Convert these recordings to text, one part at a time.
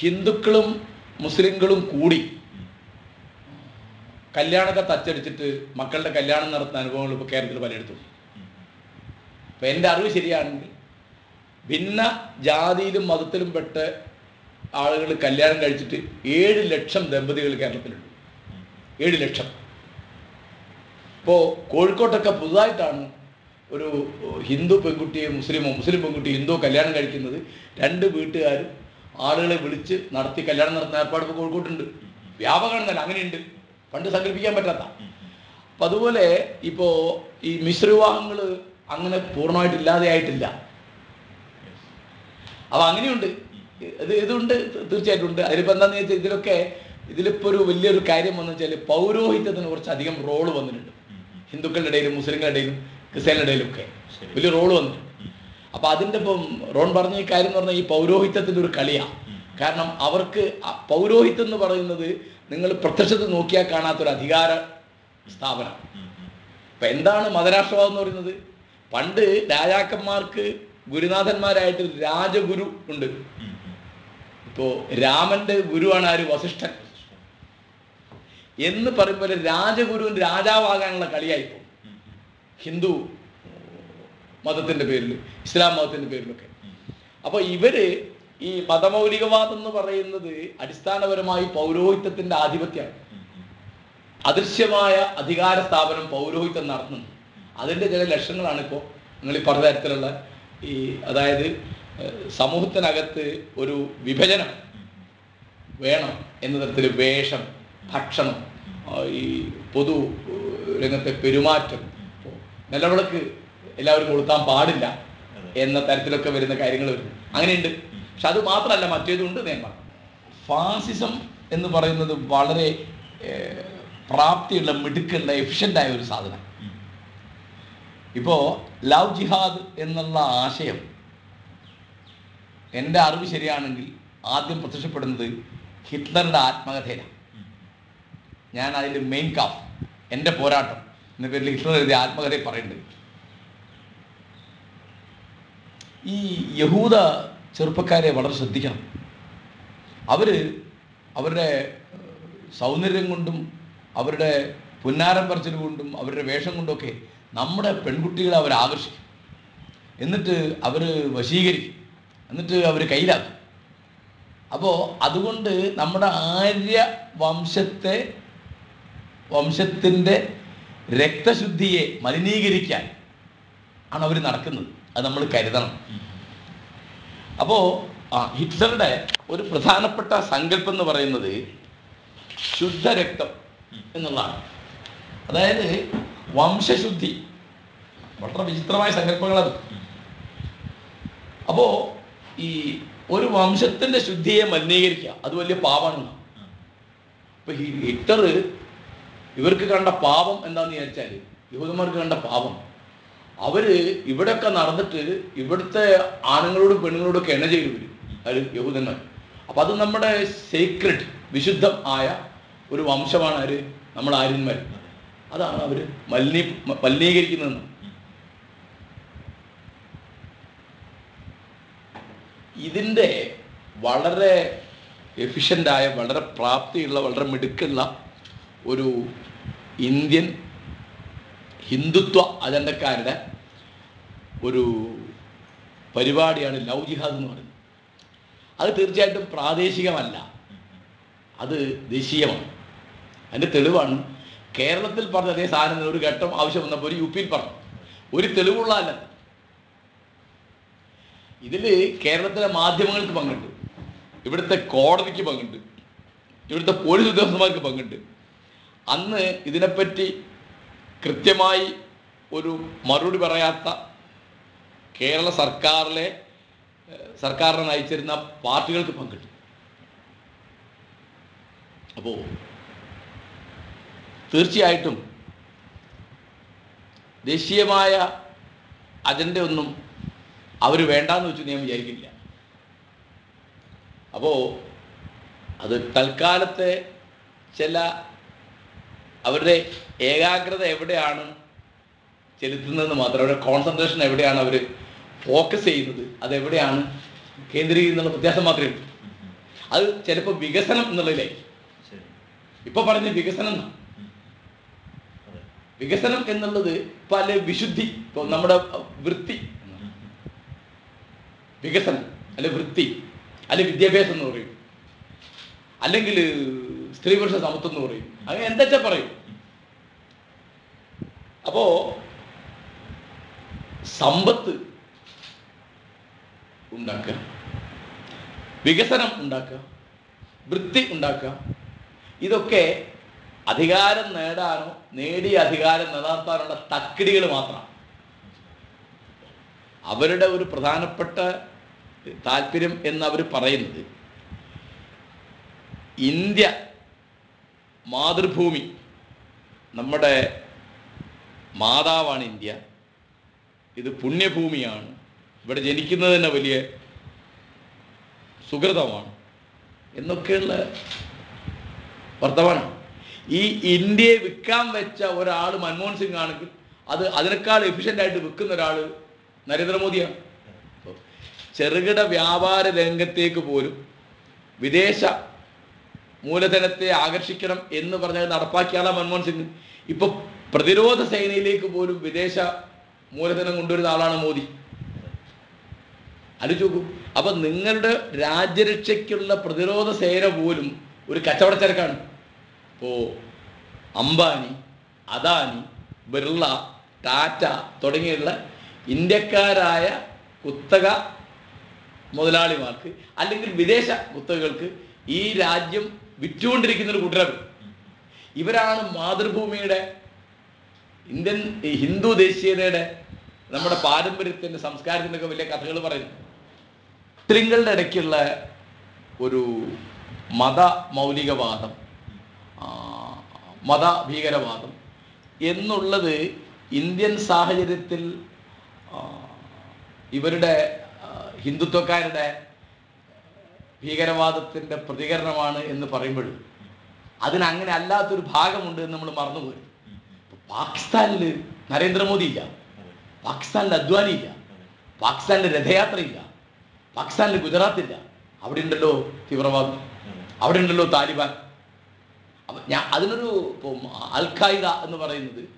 ഹിന്ദുക്കളും മുസ്ലിങ്ങളും കൂടി കല്യാണമൊക്കെ തച്ചടിച്ചിട്ട് മക്കളുടെ കല്യാണം നടത്തുന്ന അനുഭവങ്ങൾ ഇപ്പോൾ കേരളത്തിൽ പലയിടത്തും അപ്പം എന്റെ അറിവ് ശരിയാണെങ്കിൽ ഭിന്ന ജാതിയിലും മതത്തിലും പെട്ട് ആളുകൾ കല്യാണം കഴിച്ചിട്ട് ഏഴ് ലക്ഷം ദമ്പതികൾ കേരളത്തിലുണ്ട്. ഏഴ് ലക്ഷം. ഇപ്പോൾ കോഴിക്കോട്ടൊക്കെ പുതുതായിട്ടാണ് ഒരു ഹിന്ദു പെൺകുട്ടിയെ മുസ്ലിമോ മുസ്ലിം പെൺകുട്ടി ഹിന്ദു കല്യാണം കഴിക്കുന്നത്. രണ്ട് വീട്ടുകാരും ആളുകളെ വിളിച്ച് നടത്തി കല്യാണം നടത്തുന്ന ഏർപ്പാട് ഇപ്പോൾ കോഴിക്കോട്ടുണ്ട്. വ്യാപകമാണെന്നല്ല അങ്ങനെയുണ്ട്. പണ്ട് സങ്കല്പിക്കാൻ പറ്റാത്ത. അപ്പം അതുപോലെ ഇപ്പോൾ ഈ മിശ്രവിവാഹങ്ങൾ അങ്ങനെ പൂർണമായിട്ട് ഇല്ലാതെയായിട്ടില്ല അപ്പം അങ്ങനെയുണ്ട്. ഇത് ഇതുണ്ട് തീർച്ചയായിട്ടും ഉണ്ട്. അതിലിപ്പോൾ എന്താണെന്ന് വെച്ചാൽ ഇതിലൊക്കെ ഇതിലിപ്പോൾ ഒരു വലിയൊരു കാര്യം വന്നു വെച്ചാൽ പൗരോഹിത്യത്തിന് കുറച്ച് അധികം റോൾ വന്നിട്ടുണ്ട്. ഹിന്ദുക്കളുടെ ഇടയിലും മുസ്ലിങ്ങളുടെ ഇടയിലും ക്രിസ്ത്യാനിയുടെ ഇടയിലും ഒക്കെ വലിയ റോൾ വന്നിട്ടുണ്ട്. അപ്പം അതിന്റെ ഇപ്പം റോൺ പറഞ്ഞ ഈ കാര്യം എന്ന് പറഞ്ഞാൽ ഈ പൗരോഹിത്യത്തിന്റെ ഒരു കളിയാണ് കാരണം അവർക്ക് പൗരോഹിത്യം എന്ന് പറയുന്നത് നിങ്ങൾ പ്രത്യക്ഷത്തിൽ നോക്കിയാൽ കാണാത്തൊരു അധികാര സ്ഥാപനം അപ്പൊ എന്താണ് മതരാഷ്ട്രവാദം എന്ന് പറയുന്നത്? പണ്ട് രാജാക്കന്മാർക്ക് ഗുരുനാഥന്മാരായിട്ട് രാജഗുരു ഉണ്ട്. ഇപ്പോൾ രാമന്റെ ഗുരുവാണ് ആര്? വസിഷ്ഠൻ. എന്ന് പറയുമ്പോൾ രാജഗുരുവിന് രാജാവാകാനുള്ള കളിയായിപ്പോ ഹിന്ദു മതത്തിന്റെ പേരിൽ ഇസ്ലാം മതത്തിന്റെ പേരിലൊക്കെ. അപ്പോൾ ഇവർ ഈ മതമൗലികവാദം എന്ന് പറയുന്നത് അടിസ്ഥാനപരമായി പൗരോഹിത്യത്തിന്റെ ആധിപത്യമാണ് അദൃശ്യമായ അധികാര സ്ഥാപനം പൗരോഹിത്യം നടത്തുന്നത് അതിന്റെ ചില ലക്ഷണങ്ങളാണ് ഇപ്പോൾ നിങ്ങൾ ഈ പറഞ്ഞ ഈ അതായത് സമൂഹത്തിനകത്ത് ഒരു വിഭജനം വേണം എന്ന തരത്തിൽ വേഷം ഭക്ഷണം ഈ പൊതു രംഗത്തെ പെരുമാറ്റം നിലവിളക്ക് എല്ലാവരും കൊളുത്താൻ പാടില്ല എന്ന തരത്തിലൊക്കെ വരുന്ന കാര്യങ്ങൾ വരുന്നു. അങ്ങനെയുണ്ട്. പക്ഷെ അത് മാത്രമല്ല മറ്റേതുണ്ട് നിയമം ഫാസിസം എന്ന് പറയുന്നത് വളരെ പ്രാപ്തിയുള്ള മിടുക്കുള്ള എഫിഷ്യന്റ് ആയ ഒരു സാധനം. ഇപ്പോൾ ലവ് ജിഹാദ് എന്നുള്ള ആശയം എന്റെ അറിവ് ശരിയാണെങ്കിൽ ആദ്യം പ്രത്യക്ഷപ്പെടുന്നത് ഹിറ്റ്ലറുടെ ആത്മകഥയിലാണ് ഞാൻ അതിൽ മെയിൻ കാഫ് എന്റെ പോരാട്ടം എന്ന പേരിൽ ഹിറ്റ്ലർ എഴുതിയ ആത്മകഥയിൽ പറയുന്നുണ്ട്. ഈ യഹൂദ ചെറുപ്പക്കാരെ വളരെ ശ്രദ്ധിക്കണം. അവർ അവരുടെ സൗന്ദര്യം കൊണ്ടും അവരുടെ പുന്നാരം പറച്ചിൽ കൊണ്ടും അവരുടെ വേഷം കൊണ്ടൊക്കെ നമ്മുടെ പെൺകുട്ടികളെ അവർ ആകർഷിക്കും. എന്നിട്ട് അവർ വശീകരിക്കും. എന്നിട്ട് അവർ കയ്യിലാക്കും. അപ്പോൾ അതുകൊണ്ട് നമ്മുടെ ആര്യ വംശത്തെ വംശത്തിന്റെ രക്തശുദ്ധിയെ മലിനീകരിക്കാൻ ആണ് അവർ നടക്കുന്നത്. അത് നമ്മൾ കരുതണം. അപ്പോ ആ ഹിറ്റ്ലറുടെ ഒരു പ്രധാനപ്പെട്ട സങ്കല്പം എന്ന് പറയുന്നത് ശുദ്ധരക്തം എന്നുള്ളതാണ്. അതായത് വംശശുദ്ധി. വളരെ വിചിത്രമായ സങ്കല്പങ്ങളത്. അപ്പോൾ ഈ ഒരു വംശത്തിന്റെ ശുദ്ധിയെ മലിനീകരിക്കുക അത് വലിയ പാപമാണ്. ഇപ്പൊ ഹിറ്റർ ഇവർക്ക് കണ്ട പാപം എന്താന്ന് വിചാരിച്ചാൽ യഹൂദന്മാർക്ക് കണ്ട പാപം അവർ ഇവിടെയൊക്കെ നടന്നിട്ട് ഇവിടുത്തെ ആണുങ്ങളോടും പെണ്ണുങ്ങളോടും ഒക്കെ എണ്ണ ചെയ്തു വരും. അത് യഹൂദന്മാർ അപ്പൊ അത് നമ്മുടെ സീക്രട്ട് വിശുദ്ധം ആയ ഒരു വംശമാണ് ആര് നമ്മൾ ആര്യന്മാർ അതാണ് അവർ മലിനീ മലിനീകരിക്കുന്നതെന്ന് ഇതിന്റെ വളരെ എഫിഷ്യന്റായ വളരെ പ്രാപ്തിയുള്ള വളരെ മിടുക്കുള്ള ഒരു ഇന്ത്യൻ ഹിന്ദുത്വ അജണ്ടക്കാരുടെ ഒരു പരിപാടിയാണ് ലവ് ജിഹാദ് എന്ന് പറയുന്നത്. അത് തീർച്ചയായിട്ടും പ്രാദേശികമല്ല. അത് ദേശീയമാണ്. അതിന്റെ തെളിവാണ് കേരളത്തിൽ പറഞ്ഞ അതേ സാധനം ഒരു ഘട്ടം ആവശ്യം വന്നപ്പോൾ ഒരു യു പിയിൽ പറഞ്ഞു. ഒരു തെളിവുള്ളതല്ല ഇതിൽ കേരളത്തിലെ മാധ്യമങ്ങൾക്ക് പങ്കുണ്ട്. ഇവിടുത്തെ കോടതിക്ക് പങ്കുണ്ട്. ഇവിടുത്തെ പോലീസ് ഉദ്യോഗസ്ഥന്മാർക്ക് പങ്കുണ്ട്. അന്ന് ഇതിനെപ്പറ്റി കൃത്യമായി ഒരു മറുപടി പറയാത്ത കേരള സർക്കാരിലെ സർക്കാരിനെ നയിച്ചിരുന്ന പാർട്ടികൾക്ക് പങ്കിട്ടു. അപ്പോൾ തീർച്ചയായിട്ടും ദേശീയമായ അജണ്ട ഒന്നും അവർ വേണ്ടാന്ന് വെച്ച് ഞാൻ വിചാരിക്കില്ല. അപ്പോൾ അത് തൽക്കാലത്തെ ചില അവരുടെ ഏകാഗ്രത എവിടെയാണ് ചെലുത്തുന്നതെന്ന് മാത്രം അവരുടെ കോൺസെൻട്രേഷൻ എവിടെയാണ് അവർ ഫോക്കസ് ചെയ്യുന്നത് അതെവിടെയാണ് കേന്ദ്രീകരിക്കുന്ന വ്യത്യാസം മാത്രമേ ഉള്ളൂ. അത് ചിലപ്പോൾ വികസനം എന്നുള്ളതിലായിരിക്കും ശരി. ഇപ്പൊ പറഞ്ഞ വികസനം. വികസനം എന്നുള്ളത് പല വിശുദ്ധി ഇപ്പൊ നമ്മുടെ വൃത്തി. വികസനം അല്ലെ വൃത്തി അല്ലെ വിദ്യാഭ്യാസം എന്ന് പറയും അല്ലെങ്കിൽ സ്ത്രീ പുരുഷ സമത്വം എന്ന് പറയും. അങ്ങനെ എന്താ പറയും? അപ്പോ സമ്പത്ത് ഉണ്ടാക്കുക വികസനം ഉണ്ടാക്കുക വൃത്തി ഉണ്ടാക്കുക ഇതൊക്കെ അധികാരം നേടാനോ നേടിയ അധികാരം നിലനിർത്താനുള്ള തക്കിടികൾ മാത്രമാണ് അവരുടെ ഒരു പ്രധാനപ്പെട്ട താല്പര്യം എന്ന് അവർ പറയുന്നത് ഇന്ത്യ മാതൃഭൂമി. നമ്മുടെ മാതാവാണ് ഇന്ത്യ. ഇത് പുണ്യഭൂമിയാണ്. ഇവിടെ ജനിക്കുന്നത് തന്നെ വലിയ സുഹൃതമാണ് എന്നൊക്കെയുള്ള വർത്തമാനം. ഈ ഇന്ത്യയെ വിൽക്കാൻ വെച്ച ഒരാൾ മൻമോഹൻ സിംഗ് ആണെങ്കിൽ അത് അതിനേക്കാൾ എഫിഷ്യന്റ് ആയിട്ട് വിൽക്കുന്ന ഒരാൾ നരേന്ദ്രമോദിയാണ്. ചെറുകിട വ്യാപാര രംഗത്തേക്ക് പോലും വിദേശ മൂലധനത്തെ ആകർഷിക്കണം എന്ന് പറഞ്ഞത് നടപ്പാക്കിയാണ് മൻമോഹൻ സിംഗ്. ഇപ്പൊ പ്രതിരോധ സേനയിലേക്ക് പോലും വിദേശ മൂലധനം കൊണ്ടുവരുന്ന ആളാണ് മോദി. അത് ചോദിക്കും അപ്പൊ നിങ്ങളുടെ രാജ്യരക്ഷയ്ക്കുള്ള പ്രതിരോധ സേന പോലും ഒരു കച്ചവടച്ചരക്കാണ് ഇപ്പോ അംബാനി അദാനി ബിർള ടാറ്റ തുടങ്ങിയുള്ള ഇന്ത്യക്കാരായ കുത്തക മുതലാളിമാർക്ക് അല്ലെങ്കിൽ വിദേശ കുത്തകൾക്ക് ഈ രാജ്യം വിറ്റുകൊണ്ടിരിക്കുന്ന ഒരു കൂട്ടരാണ് ഇവരാണ് മാതൃഭൂമിയുടെ ഇന്ത്യൻ ഹിന്ദു ദേശീയതയുടെ നമ്മുടെ പാരമ്പര്യത്തിന്റെ സംസ്കാരത്തിന്റെയൊക്കെ വലിയ കഥകൾ പറയുന്നു മുസ്ലിങ്ങളുടെ ഇടയ്ക്കുള്ള ഒരു മത മൗലികവാദം മത ഭീകരവാദം എന്നുള്ളത് ഇന്ത്യൻ സാഹചര്യത്തിൽ ഇവരുടെ ഹിന്ദുത്വക്കാരുടെ ഭീകരവാദത്തിന്റെ പ്രതികരണമാണ് എന്ന് പറയുമ്പോഴും അതിനങ്ങനെ അല്ലാത്തൊരു ഭാഗമുണ്ട് എന്ന് നമ്മൾ മറന്നുപോയി. പാകിസ്ഥാനിൽ നരേന്ദ്രമോദി ഇല്ല. പാകിസ്ഥാനിൽ അദ്വാനി ഇല്ല. പാകിസ്ഥാനിൽ രഥയാത്ര ഇല്ല. പാകിസ്ഥാനിൽ ഗുജറാത്ത് ഇല്ല. അവിടെ ഉണ്ടല്ലോ തീവ്രവാദം. അവിടെ ഉണ്ടല്ലോ താലിബാൻ. ഞാൻ അതിനൊരു ഇപ്പം അൽ ഖായിദ എന്ന് പറയുന്നത്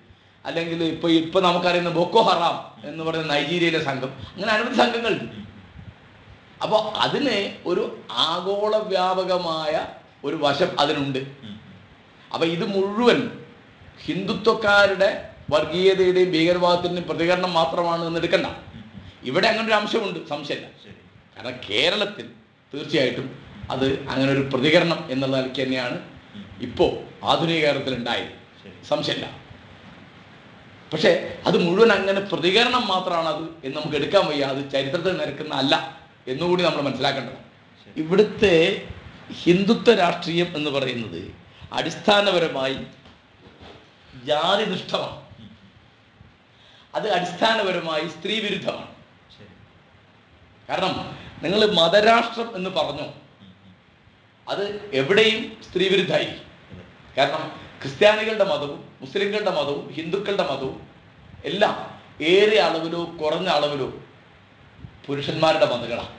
അല്ലെങ്കിൽ ഇപ്പൊ ഇപ്പൊ നമുക്കറിയുന്ന ബൊക്കോ ഹറാം എന്ന് പറയുന്ന നൈജീരിയയിലെ സംഘം. അങ്ങനെ അനവധി സംഘങ്ങളുണ്ട്. അപ്പോൾ അതിന് ഒരു ആഗോള വ്യാപകമായ ഒരു വശം അതിനുണ്ട്. അപ്പോൾ അപ്പം ഇത് മുഴുവൻ ഹിന്ദുത്വക്കാരുടെ വർഗീയതയുടെയും ഭീകരവാദത്തിന്റെയും പ്രതികരണം മാത്രമാണ് എന്ന് എടുക്കണ്ട. ഇവിടെ അങ്ങനെ ഒരു അംശമുണ്ട്. സംശയമില്ല. കാരണം കേരളത്തിൽ തീർച്ചയായിട്ടും അത് അങ്ങനെ ഒരു പ്രതികരണം എന്നുള്ള നിലയ്ക്ക് തന്നെയാണ് ഇപ്പോൾ ആധുനിക കേരളത്തിൽ ഉണ്ടായത് സംശയമില്ല. പക്ഷേ അത് മുഴുവൻ അങ്ങനെ പ്രതികരണം മാത്രമാണ് അത് എന്ന് നമുക്ക് എടുക്കാൻ വയ്യ. അത് ചരിത്രത്തിൽ നിരക്കുന്ന അല്ല. എന്നുകൂടി നമ്മൾ മനസ്സിലാക്കേണ്ടത്. ഇവിടുത്തെ ഹിന്ദുത്വ രാഷ്ട്രീയം എന്ന് പറയുന്നത് അടിസ്ഥാനപരമായി ജാതിനിഷ്ഠമാണ് നിഷ്ഠമാണ് അത് അടിസ്ഥാനപരമായി സ്ത്രീ വിരുദ്ധമാണ് കാരണം നിങ്ങൾ മതരാഷ്ട്രം എന്ന് പറഞ്ഞു. അത് എവിടെയും സ്ത്രീ വിരുദ്ധമായിരിക്കും അതെ കാരണം ക്രിസ്ത്യാനികളുടെ മതവും മുസ്ലിങ്ങളുടെ മതവും ഹിന്ദുക്കളുടെ മതവും എല്ലാം ഏറെ അളവിലോ കുറഞ്ഞ അളവിലോ പുരുഷന്മാരുടെ മതങ്ങളാണ്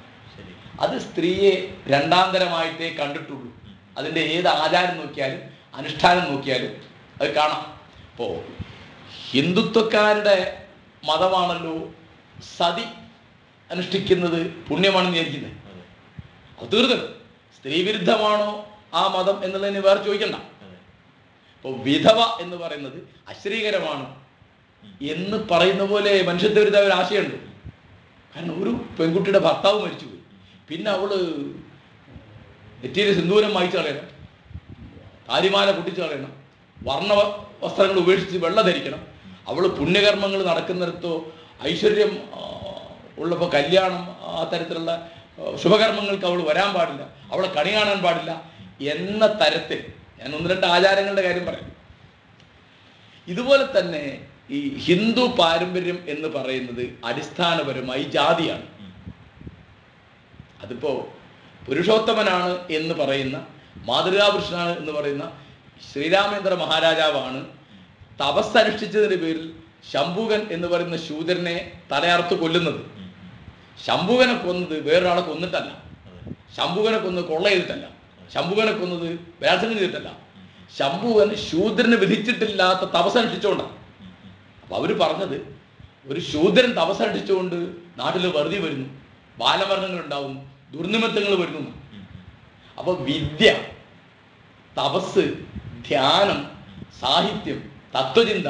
അത് സ്ത്രീയെ രണ്ടാന്തരമായിട്ടേ കണ്ടിട്ടുള്ളൂ. അതിന്റെ ഏത് ആചാരം നോക്കിയാലും അനുഷ്ഠാനം നോക്കിയാലും അത് കാണാം. ഇപ്പോൾ ഹിന്ദുത്വക്കാരുടെ മതമാണല്ലോ സതി അനുഷ്ഠിക്കുന്നത് പുണ്യമാണെന്ന് വിചാരിക്കുന്നത്. അതെ അത് തീർന്നത് സ്ത്രീ വിരുദ്ധമാണോ ആ മതം എന്നുള്ളതിന് വേറെ ചോദിക്കണ്ട. അപ്പോൾ ഇപ്പോൾ വിധവ എന്ന് പറയുന്നത് അശ്രീകരമാണ് എന്ന് പറയുന്ന പോലെ മനുഷ്യത്വവിരുദ്ധ ഒരു ആശയമുണ്ട്. കാരണം ഒരു പെൺകുട്ടിയുടെ ഭർത്താവ് മരിച്ചുപോയി. പിന്നെ അവൾ നെറ്റിയിലെ സിന്ദൂരം വായിച്ചു കളയണം. താലിമാല പൊട്ടിച്ചു കളയണം. വർണ വസ്ത്രങ്ങൾ ഉപേക്ഷിച്ച് വെള്ള ധരിക്കണം. അവൾ പുണ്യകർമ്മങ്ങൾ നടക്കുന്നിടത്തോ ഐശ്വര്യം ഉള്ളപ്പോൾ കല്യാണം ആ തരത്തിലുള്ള ശുഭകർമ്മങ്ങൾക്ക് അവൾ വരാൻ പാടില്ല. അവളെ കണി കാണാൻ പാടില്ല എന്ന തരത്തിൽ ഞാൻ ഒന്ന് രണ്ട് ആചാരങ്ങളുടെ കാര്യം പറയാം. ഇതുപോലെ തന്നെ ഈ ഹിന്ദു പാരമ്പര്യം എന്ന് പറയുന്നത് അടിസ്ഥാനപരമായി ജാതിയാണ്. അതിപ്പോ പുരുഷോത്തമനാണ് എന്ന് പറയുന്ന മാതൃകാപുരുഷനാണ് എന്ന് പറയുന്ന ശ്രീരാമേന്ദ്ര മഹാരാജാവാണ് തപസ് അനുഷ്ഠിച്ചതിന്റെ പേരിൽ ശംഭുകൻ എന്ന് പറയുന്ന ശൂദ്രനെ തലയാർത്ത് കൊല്ലുന്നത്. ശംഭുകനെ കൊന്നത് വേറൊരാളെ കൊന്നിട്ടല്ല. ശംഭുകനെ കൊന്ന് കൊള്ള ചെയ്തിട്ടല്ല. ശംഭുകനെ കൊന്നത് ബലാത്സംഗം ചെയ്തിട്ടല്ല. ശംഭുവൻ ശൂദ്രന് വിധിച്ചിട്ടില്ലാത്ത തപസ് അപ്പൊ അവർ പറഞ്ഞത് ഒരു ശൂദ്രൻ തപസടിച്ചുകൊണ്ട് നാട്ടിൽ വെറുതെ വരുന്നു ബാലമരണങ്ങൾ ഉണ്ടാവുന്നു ദുർനിമിത്തങ്ങൾ വരുന്നു. അപ്പോൾ അപ്പൊ വിദ്യ തപസ് ധ്യാനം സാഹിത്യം തത്വചിന്ത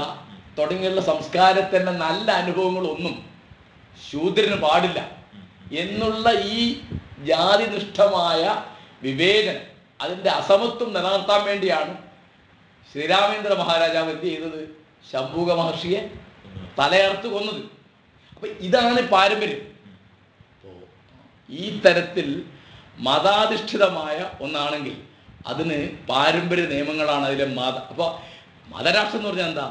തുടങ്ങിയുള്ള സംസ്കാരത്തിന്റെ നല്ല അനുഭവങ്ങളൊന്നും ശൂദ്രന് പാടില്ല എന്നുള്ള ഈ ജാതിനിഷ്ഠമായ വിവേചനം അതിന്റെ അസമത്വം നിലനിർത്താൻ വേണ്ടിയാണ് ശ്രീരാമേന്ദ്ര മഹാരാജാവ് എന്ത് ചെയ്തത്? ശംഭൂക മഹർഷിയെ തലയർത്ത് കൊന്നത്. അപ്പൊ ഇതാണ് പാരമ്പര്യം. ഈ തരത്തിൽ മതാധിഷ്ഠിതമായ ഒന്നാണെങ്കിൽ അതിന് പാരമ്പര്യ നിയമങ്ങളാണ് അതിലെ മത അപ്പോൾ മതരാഷ്ട്രം എന്ന് പറഞ്ഞാൽ എന്താ?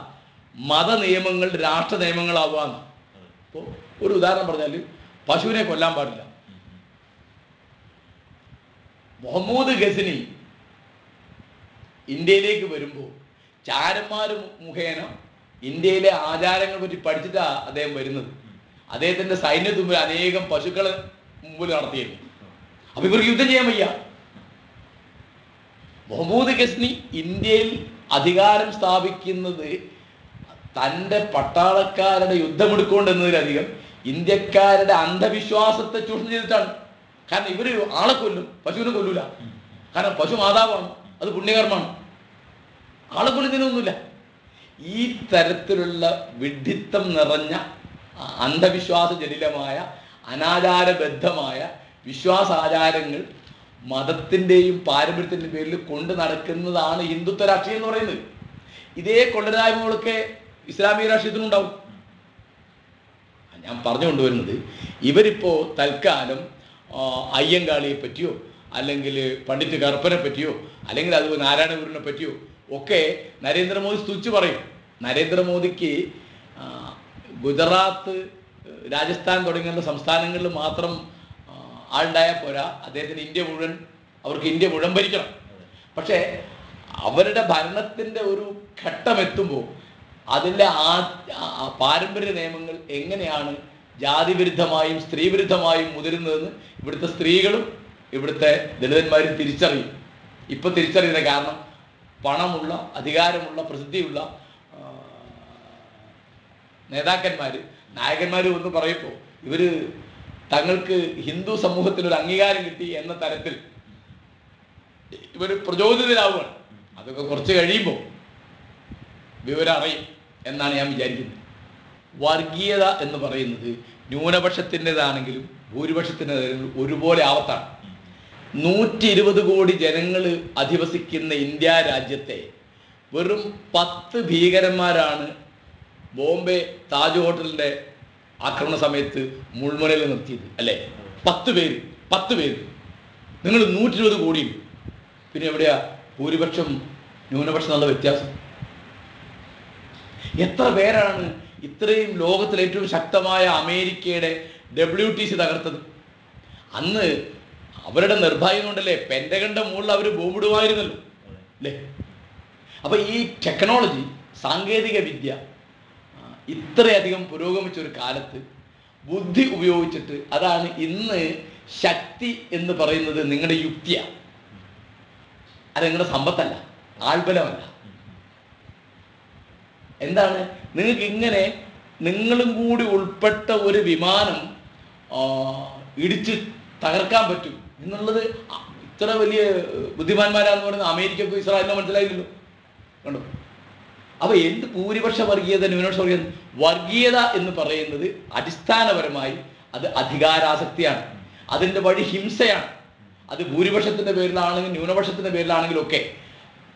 മത നിയമങ്ങൾ രാഷ്ട്ര നിയമങ്ങളാവാന്ന് അപ്പോൾ ഒരു ഉദാഹരണം പറഞ്ഞാൽ പശുവിനെ കൊല്ലാൻ പാടില്ല. മുഹമ്മൂദ് ഗസിനി ഇന്ത്യയിലേക്ക് വരുമ്പോൾ ചാരന്മാർ മുഖേന ഇന്ത്യയിലെ ആചാരങ്ങളെ പറ്റി പഠിച്ചിട്ടാണ് അദ്ദേഹം വരുന്നത്. അദ്ദേഹത്തിന്റെ സൈന്യത്തിന് മുമ്പിൽ അനേകം പശുക്കളെ മുമ്പിൽ നടത്തിയിരുന്നു. അപ്പൊ ഇവർക്ക് യുദ്ധം ചെയ്യാൻ വയ്യ. മുഹമ്മൂദ് ഗസ്നി ഇന്ത്യയിൽ അധികാരം സ്ഥാപിക്കുന്നത് തന്റെ പട്ടാളക്കാരുടെ യുദ്ധമെടുക്കൊണ്ടെന്നതിലധികം ഇന്ത്യക്കാരുടെ അന്ധവിശ്വാസത്തെ ചൂഷണം ചെയ്തിട്ടാണ്. കാരണം ഇവർ ആളെ കൊല്ലും പശുവിനെ കൊല്ലൂല. കാരണം പശു മാതാവാണ് അത് പുണ്യകർമ്മമാണ്. ആളെ ഇതിനൊന്നുമില്ല ഈ തരത്തിലുള്ള വിഡിത്തം നിറഞ്ഞ അന്ധവിശ്വാസ ജനിലമായ അനാചാരബദ്ധമായ വിശ്വാസാചാരങ്ങൾ മതത്തിന്റെയും പാരമ്പര്യത്തിന്റെയും പേരിൽ കൊണ്ട് നടക്കുന്നതാണ് ഹിന്ദുത്വ രാഷ്ട്രീയം എന്ന് പറയുന്നത്. ഇതേ കൊള്ളരായ്മകളൊക്കെ ഇസ്ലാമിക രാഷ്ട്രീയത്തിനുണ്ടാവും. ഞാൻ പറഞ്ഞു കൊണ്ടുവരുന്നത് ഇവരിപ്പോൾ തൽക്കാലം അയ്യങ്കാളിയെ പറ്റിയോ അല്ലെങ്കിൽ പണ്ഡിറ്റ് കറുപ്പനെ പറ്റിയോ അല്ലെങ്കിൽ അതുപോലെ നാരായണഗുരുവിനെ പറ്റിയോ ഒക്കെ നരേന്ദ്രമോദി സ്തുതിച്ച് പറയും. നരേന്ദ്രമോദിക്ക് ഗുജറാത്ത് രാജസ്ഥാൻ തുടങ്ങിയുള്ള സംസ്ഥാനങ്ങളിൽ മാത്രം ആളുണ്ടായാൽ പോരാ. അദ്ദേഹത്തിന് ഇന്ത്യ മുഴുവൻ അവർക്ക് ഇന്ത്യ മുഴുവൻ ഭരിക്കണം. പക്ഷേ അവരുടെ ഭരണത്തിന്റെ ഒരു ഘട്ടം എത്തുമ്പോൾ അതിന്റെ ആ പാരമ്പര്യ നിയമങ്ങൾ എങ്ങനെയാണ് ജാതി വിരുദ്ധമായും സ്ത്രീ വിരുദ്ധമായും മുതിരുന്നതെന്ന് ഇവിടുത്തെ സ്ത്രീകളും ഇവിടുത്തെ ദളിതന്മാരും തിരിച്ചറിയും. ഇപ്പം തിരിച്ചറിയുന്ന കാരണം പണമുള്ള അധികാരമുള്ള പ്രസിദ്ധിയുള്ള നേതാക്കന്മാർ നായകന്മാർ എന്ന് പറയുമ്പോൾ ഇവർ തങ്ങൾക്ക് ഹിന്ദു സമൂഹത്തിൽ ഒരു അംഗീകാരം കിട്ടി എന്ന തരത്തിൽ ഇവർ പ്രചോദിതരാവുകയാണ്. അതൊക്കെ കുറച്ച് കഴിയുമ്പോൾ വിവരം അറിയും എന്നാണ് ഞാൻ വിചാരിക്കുന്നത്. വർഗീയത എന്ന് പറയുന്നത് ന്യൂനപക്ഷത്തിന്റെതാണെങ്കിലും ഭൂരിപക്ഷത്തിന്റെതാണെങ്കിലും ഒരുപോലെ ആവത്താണ് നൂറ്റി ഇരുപത് കോടി ജനങ്ങൾ അധിവസിക്കുന്ന ഇന്ത്യ രാജ്യത്തെ വെറും പത്ത് ഭീകരന്മാരാണ് ബോംബെ താജ് ഹോട്ടലിന്റെ ആക്രമണ സമയത്ത് മുൾമുനയിൽ നിർത്തിയത് അല്ലേ? പത്ത് പേര് പത്ത് പേര്. നിങ്ങൾ നൂറ്റി ഇരുപത് കോടി പിന്നെ എവിടെയാ? ഭൂരിപക്ഷം ന്യൂനപക്ഷം നല്ല വ്യത്യാസം. എത്ര പേരാണ് ഇത്രയും ലോകത്തിലെ ഏറ്റവും ശക്തമായ അമേരിക്കയുടെ ഡബ്ല്യു ടി സി തകർത്തത്? അന്ന് അവരുടെ നിർഭാഗ്യം കൊണ്ടല്ലേ പെന്റകണ്ട മുകളിൽ അവർ ബോംബിടുമായിരുന്നല്ലോ? അല്ലേ? അപ്പൊ ഈ ടെക്നോളജി സാങ്കേതിക വിദ്യ ഇത്രയധികം പുരോഗമിച്ച ഒരു കാലത്ത് ബുദ്ധി ഉപയോഗിച്ചിട്ട് അതാണ് ഇന്ന് ശക്തി എന്ന് പറയുന്നത് നിങ്ങളുടെ യുക്തിയാണ് അത് നിങ്ങളുടെ സമ്പത്തല്ല ആൾബലമല്ല. എന്താണ്? നിങ്ങൾക്ക് ഇങ്ങനെ നിങ്ങളും കൂടി ഉൾപ്പെട്ട ഒരു വിമാനം ഇടിച്ച് തകർക്കാൻ പറ്റും എന്നുള്ളത് ഇത്ര വലിയ ബുദ്ധിമാന്മാരാന്ന് പറയുന്നത് അമേരിക്കക്കും ഇസ്രായേലിനോ മനസ്സിലായില്ലല്ലോ. കണ്ടോ? അപ്പൊ എന്ത് ഭൂരിപക്ഷ വർഗീയത ന്യൂനപക്ഷ വർഗീയത വർഗീയത എന്ന് പറയുന്നത് അടിസ്ഥാനപരമായി അത് അധികാരാസക്തിയാണ്. അതിന്റെ വഴി ഹിംസയാണ്. അത് ഭൂരിപക്ഷത്തിന്റെ പേരിലാണെങ്കിലും ന്യൂനപക്ഷത്തിന്റെ പേരിലാണെങ്കിലും ഒക്കെ.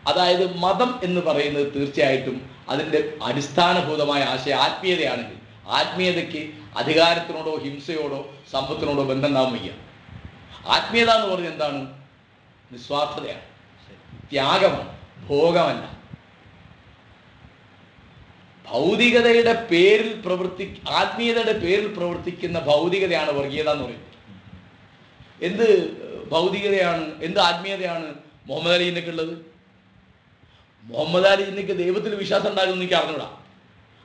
അതായത് മതം എന്ന് പറയുന്നത് തീർച്ചയായിട്ടും അതിന്റെ അടിസ്ഥാനഭൂതമായ ആശയ ആത്മീയതയാണെങ്കിൽ ആത്മീയതയ്ക്ക് അധികാരത്തിനോടോ ഹിംസയോടോ സമ്പത്തിനോടോ ബന്ധം ഉണ്ടാവാൻ വയ്യ. ആത്മീയത എന്ന് പറഞ്ഞാൽ എന്താണ്? നിസ്വാർത്ഥതയാണ്. ത്യാഗമാണ്. ഭോഗമല്ല. ഭൗതികതയുടെ പേരിൽ പ്രവർത്തി ആത്മീയതയുടെ പേരിൽ പ്രവർത്തിക്കുന്ന ഭൗതികതയാണ് വർഗീയത എന്ന് പറയുന്നത്. എന്ത് ഭൗതികതയാണ് എന്ത് ആത്മീയതയാണ് മുഹമ്മദ് അലി ഇന്നൊക്കെ ഉള്ളത്? മുഹമ്മദ് അലി ഇന്നക്ക് ദൈവത്തിൽ വിശ്വാസം ഉണ്ടായിരുന്നു എനിക്ക് അറിഞ്ഞൂടാ.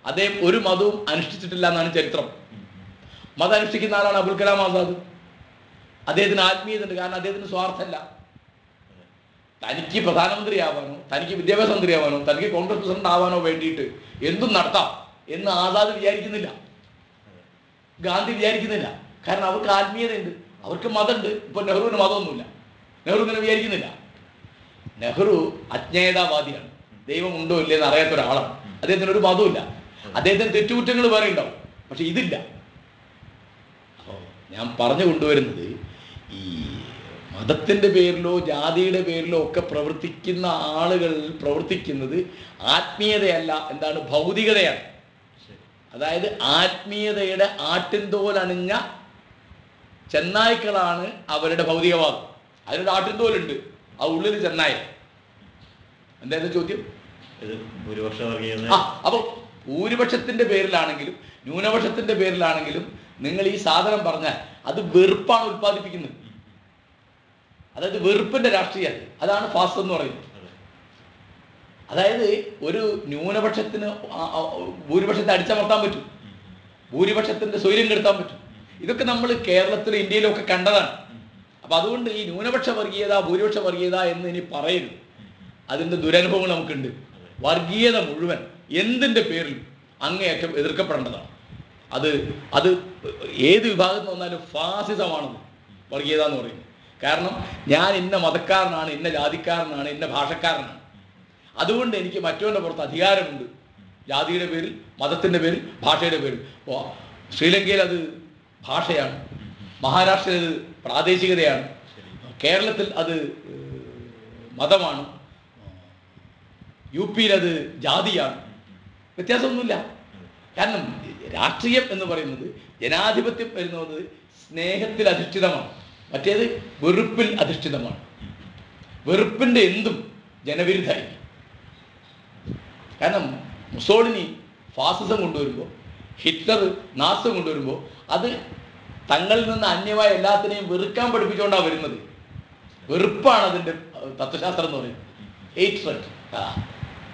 അദ്ദേഹം ഒരു മതവും അനുഷ്ഠിച്ചിട്ടില്ല എന്നാണ് ചരിത്രം. മതം അനുഷ്ഠിക്കുന്ന ആളാണ് അബുൽ കലാം ആസാദ്. അദ്ദേഹത്തിന് ആത്മീയത ഉണ്ട് കാരണം അദ്ദേഹത്തിന് സ്വാർത്ഥമല്ല തനിക്ക് പ്രധാനമന്ത്രിയാവാനോ തനിക്ക് വിദ്യാഭ്യാസ മന്ത്രിയാവാനോ തനിക്ക് കോൺഗ്രസ് പ്രസിഡന്റ് ആവാനോ വേണ്ടിയിട്ട് എന്തും നടത്താം എന്ന് ആസാദ് വിചാരിക്കുന്നില്ല. ഗാന്ധി വിചാരിക്കുന്നില്ല. കാരണം അവർക്ക് ആത്മീയതയുണ്ട്. അവർക്ക് മതമുണ്ട്. ഇപ്പൊ നെഹ്റുവിന് മതമൊന്നുമില്ല. നെഹ്റു ഇങ്ങനെ വിചാരിക്കുന്നില്ല. നെഹ്റു അജ്ഞേയതാവാദിയാണ്. ദൈവം ഉണ്ടോ അറിയാത്ത ഒരാളാണ്. അദ്ദേഹത്തിന് ഒരു മതവും അദ്ദേഹത്തിന് തെറ്റുകുറ്റങ്ങൾ വേറെ ഉണ്ടാവും. പക്ഷെ ഇതില്ല. ഞാൻ പറഞ്ഞു കൊണ്ടുവരുന്നത് ഈ മതത്തിന്റെ പേരിലോ ജാതിയുടെ പേരിലോ ഒക്കെ പ്രവർത്തിക്കുന്ന ആളുകൾ പ്രവർത്തിക്കുന്നത് ആത്മീയതയല്ല എന്താണ് ഭൗതികതയാണ്. അതായത് ആത്മീയതയുടെ ആട്ടിൻതോലണിഞ്ഞ ചെന്നായ്ക്കളാണ് അവരുടെ ഭൗതികവാദം. അതിനൊരു ആട്ടിൻതോലുണ്ട് ആ ഉള്ളിൽ ചെന്നായ. എന്തായിരുന്നു ചോദ്യം? അപ്പൊ ഭൂരിപക്ഷ അപ്പോൾ ഭൂരിപക്ഷത്തിന്റെ പേരിലാണെങ്കിലും ന്യൂനപക്ഷത്തിന്റെ പേരിലാണെങ്കിലും നിങ്ങൾ ഈ സാധനം പറഞ്ഞാൽ അത് വെറുപ്പാണ് ഉത്പാദിപ്പിക്കുന്നത് അതായത് വെറുപ്പിന്റെ രാഷ്ട്രീയം. അതാണ് ഫാസ്റ്റ് എന്ന് പറയുന്നത്. അതായത് ഒരു ന്യൂനപക്ഷത്തിന് ഭൂരിപക്ഷത്തെ അടിച്ചമർത്താൻ പറ്റും. ഭൂരിപക്ഷത്തിന്റെ സ്വൈര്യം കെടുത്താൻ പറ്റും. ഇതൊക്കെ നമ്മൾ കേരളത്തിലും ഇന്ത്യയിലും ഒക്കെ കണ്ടതാണ്. അപ്പൊ അതുകൊണ്ട് ഈ ന്യൂനപക്ഷ വർഗീയത ഭൂരിപക്ഷ വർഗീയത എന്ന് ഇനി പറയരുത്. അതിന്റെ ദുരനുഭവങ്ങൾ നമുക്കുണ്ട്. വർഗീയത മുഴുവൻ എന്തിന്റെ പേരിൽ അങ്ങേയറ്റം എതിർക്കപ്പെടേണ്ടതാണ്. അത് അത് ഏത് വിഭാഗത്തിൽ വന്നാലും ഫാസിസമാണെന്ന്. വർഗീയത എന്ന് പറയുന്നത്. കാരണം ഞാൻ ഇന്ന മതക്കാരനാണ് ഇന്ന ജാതിക്കാരനാണ് ഇന്ന ഭാഷക്കാരനാണ്. അതുകൊണ്ട് എനിക്ക് മറ്റവന്റെ പുറത്ത് അധികാരമുണ്ട്. ജാതിയുടെ പേരിൽ മതത്തിന്റെ പേരിൽ ഭാഷയുടെ പേരിൽ. അപ്പോൾ ശ്രീലങ്കയിൽ അത് ഭാഷയാണ്. മഹാരാഷ്ട്രയിൽ അത് പ്രാദേശികതയാണ്. കേരളത്തിൽ അത് മതമാണ്. യു പിയിൽ അത് ജാതിയാണ്. വ്യത്യാസമൊന്നുമില്ല. കാരണം രാഷ്ട്രീയം എന്ന് പറയുന്നത് ജനാധിപത്യം വരുന്നത് സ്നേഹത്തിൽ അധിഷ്ഠിതമാണ്. മറ്റേത് വെറുപ്പിൽ അധിഷ്ഠിതമാണ്. വെറുപ്പിന്റെ എന്തും ജനവിരുദ്ധായി കാരണം മുസോളിനി ഫാസിസം കൊണ്ടുവരുമ്പോൾ ഹിറ്റ്ലർ നാസം കൊണ്ടുവരുമ്പോൾ അത് തങ്ങളിൽ നിന്ന് അന്യമായ എല്ലാത്തിനെയും വെറുക്കാൻ പഠിപ്പിച്ചുകൊണ്ടാണ് വരുന്നത്. വെറുപ്പാണ് അതിന്റെ തത്വശാസ്ത്രം എന്ന് പറയുന്നത്. ഏറ്റ് ആ.